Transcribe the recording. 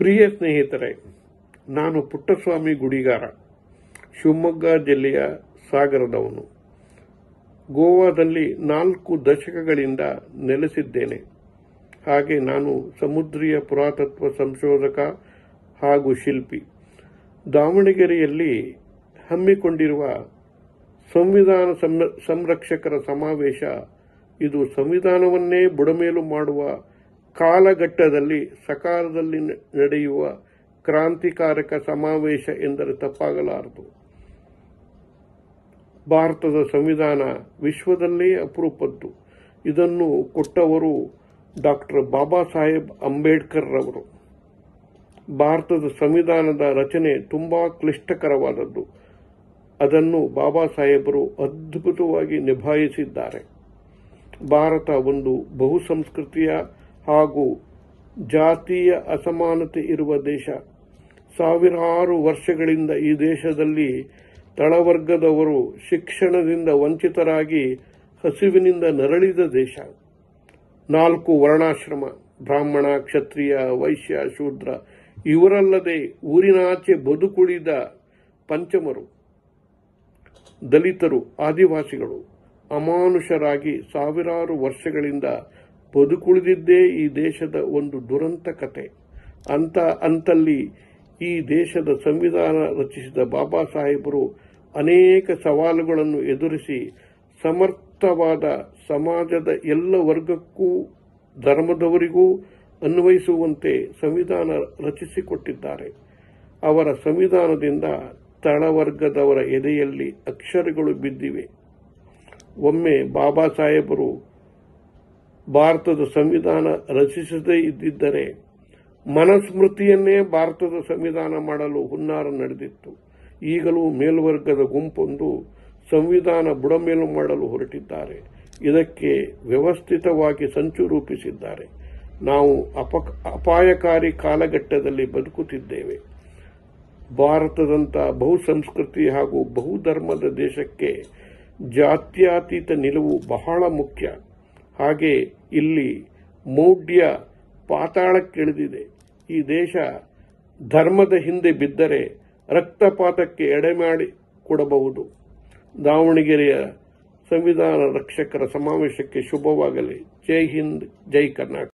ಪ್ರಿಯ ಸ್ನೇಹಿತರೆ, ನಾನು ಪುಟ್ಟಸ್ವಾಮಿ ಗುಡಿಗಾರ, ಶಿವಮೊಗ್ಗ ಜಿಲ್ಲೆಯ ಸಾಗರದವನು. ಗೋವಾದಲ್ಲಿ ನಾಲ್ಕು ದಶಕಗಳಿಂದ ನೆಲೆಸಿದ್ದೇನೆ. ಹಾಗೆ ನಾನು ಸಮುದ್ರೀಯ ಪುರಾತತ್ವ ಸಂಶೋಧಕ ಹಾಗೂ ಶಿಲ್ಪಿ. ದಾವಣಗೆರೆಯಲ್ಲಿ ಹಮ್ಮಿಕೊಂಡಿರುವ ಸಂವಿಧಾನ ಸಂರಕ್ಷಕರ ಸಮಾವೇಶ, ಇದು ಸಂವಿಧಾನವನ್ನೇ ಬುಡಮೇಲು ಮಾಡುವ ಕಾಲಘಟ್ಟದಲ್ಲಿ ಸಕಾಲದಲ್ಲಿ ನಡೆಯುವ ಕ್ರಾಂತಿಕಾರಕ ಸಮಾವೇಶ ಎಂದರೆ ತಪ್ಪಾಗಲಾರದು. ಭಾರತದ ಸಂವಿಧಾನ ವಿಶ್ವದಲ್ಲೇ ಅಪರೂಪದ್ದು. ಇದನ್ನು ಕೊಟ್ಟವರು ಡಾಕ್ಟರ್ ಬಾಬಾ ಸಾಹೇಬ್ ಅಂಬೇಡ್ಕರ್ ರವರು ಭಾರತದ ಸಂವಿಧಾನದ ರಚನೆ ತುಂಬಾ ಕ್ಲಿಷ್ಟಕರವಾದದ್ದು. ಅದನ್ನು ಬಾಬಾ ಸಾಹೇಬರು ಅದ್ಭುತವಾಗಿ ನಿಭಾಯಿಸಿದ್ದಾರೆ. ಭಾರತ ಒಂದು ಬಹುಸಂಸ್ಕೃತಿಯ ಹಾಗೂ ಜಾತಿಯ ಅಸಮಾನತೆ ಇರುವ ದೇಶ. ಸಾವಿರಾರು ವರ್ಷಗಳಿಂದ ಈ ದೇಶದಲ್ಲಿ ತಳವರ್ಗದವರು ಶಿಕ್ಷಣದಿಂದ ವಂಚಿತರಾಗಿ ಹಸಿವಿನಿಂದ ನರಳಿದ ದೇಶ. ನಾಲ್ಕು ವರ್ಣಾಶ್ರಮ, ಬ್ರಾಹ್ಮಣ, ಕ್ಷತ್ರಿಯ, ವೈಶ್ಯ, ಶೂದ್ರ, ಇವರಲ್ಲದೆ ಊರಿನಾಚೆ ಬದುಕುಳಿದ ಪಂಚಮರು, ದಲಿತರು, ಆದಿವಾಸಿಗಳು ಅಮಾನುಷರಾಗಿ ಸಾವಿರಾರು ವರ್ಷಗಳಿಂದ ಬದುಕುಳಿದಿದ್ದೇ ಈ ದೇಶದ ಒಂದು ದುರಂತ ಕತೆ. ಅಂತ, ಅಂತಲ್ಲಿ ಈ ದೇಶದ ಸಂವಿಧಾನ ರಚಿಸಿದ ಬಾಬಾ ಸಾಹೇಬರು ಅನೇಕ ಸವಾಲುಗಳನ್ನು ಎದುರಿಸಿ ಸಮರ್ಥವಾದ ಸಮಾಜದ ಎಲ್ಲ ವರ್ಗಕ್ಕೂ, ಧರ್ಮದವರಿಗೂ ಅನ್ವಯಿಸುವಂತೆ ಸಂವಿಧಾನ ರಚಿಸಿಕೊಟ್ಟಿದ್ದಾರೆ. ಅವರ ಸಂವಿಧಾನದಿಂದ ತಳವರ್ಗದವರ ಎದೆಯಲ್ಲಿ ಅಕ್ಷರಗಳು ಬಿದ್ದಿವೆ. ಒಮ್ಮೆ ಬಾಬಾ ಸಾಹೇಬರು ಭಾರತದ ಸಂವಿಧಾನ ರಚಿಸದೇ ಇದ್ದಿದ್ದರೆ ಮನಸ್ಮೃತಿಯನ್ನೇ ಭಾರತದ ಸಂವಿಧಾನ ಮಾಡಲು ಹುನ್ನಾರ ನಡೆದಿತ್ತು. ಈಗಲೂ ಮೇಲ್ವರ್ಗದ ಗುಂಪೊಂದು ಸಂವಿಧಾನ ಬುಡಮೇಲು ಮಾಡಲು ಹೊರಟಿದ್ದಾರೆ. ಇದಕ್ಕೆ ವ್ಯವಸ್ಥಿತವಾಗಿ ಸಂಚು ರೂಪಿಸಿದ್ದಾರೆ. ನಾವು ಅಪ, ಅಪಾಯಕಾರಿ ಕಾಲಘಟ್ಟದಲ್ಲಿ ಬದುಕುತ್ತಿದ್ದೇವೆ. ಭಾರತದಂಥ ಬಹುಸಂಸ್ಕೃತಿ ಹಾಗೂ ಬಹುಧರ್ಮದ ದೇಶಕ್ಕೆ ಜಾತ್ಯಾತೀತ ನಿಲುವು ಬಹಳ ಮುಖ್ಯ. ಹಾಗೆ ಇಲ್ಲಿ ಮೌಢ್ಯ ಪಾತಾಳಕ್ಕಿಳಿದಿದೆ. ಈ ದೇಶ ಧರ್ಮದ ಹಿಂದೆ ಬಿದ್ದರೆ ರಕ್ತಪಾತಕ್ಕೆ ಎಡೆಮಾಡಿ ಕೊಡಬಹುದು. ದಾವಣಗೆರೆಯ ಸಂವಿಧಾನ ರಕ್ಷಕರ ಸಮಾವೇಶಕ್ಕೆ ಶುಭವಾಗಲಿ. ಜೈ ಹಿಂದ್, ಜೈ ಕರ್ನಾಟಕ.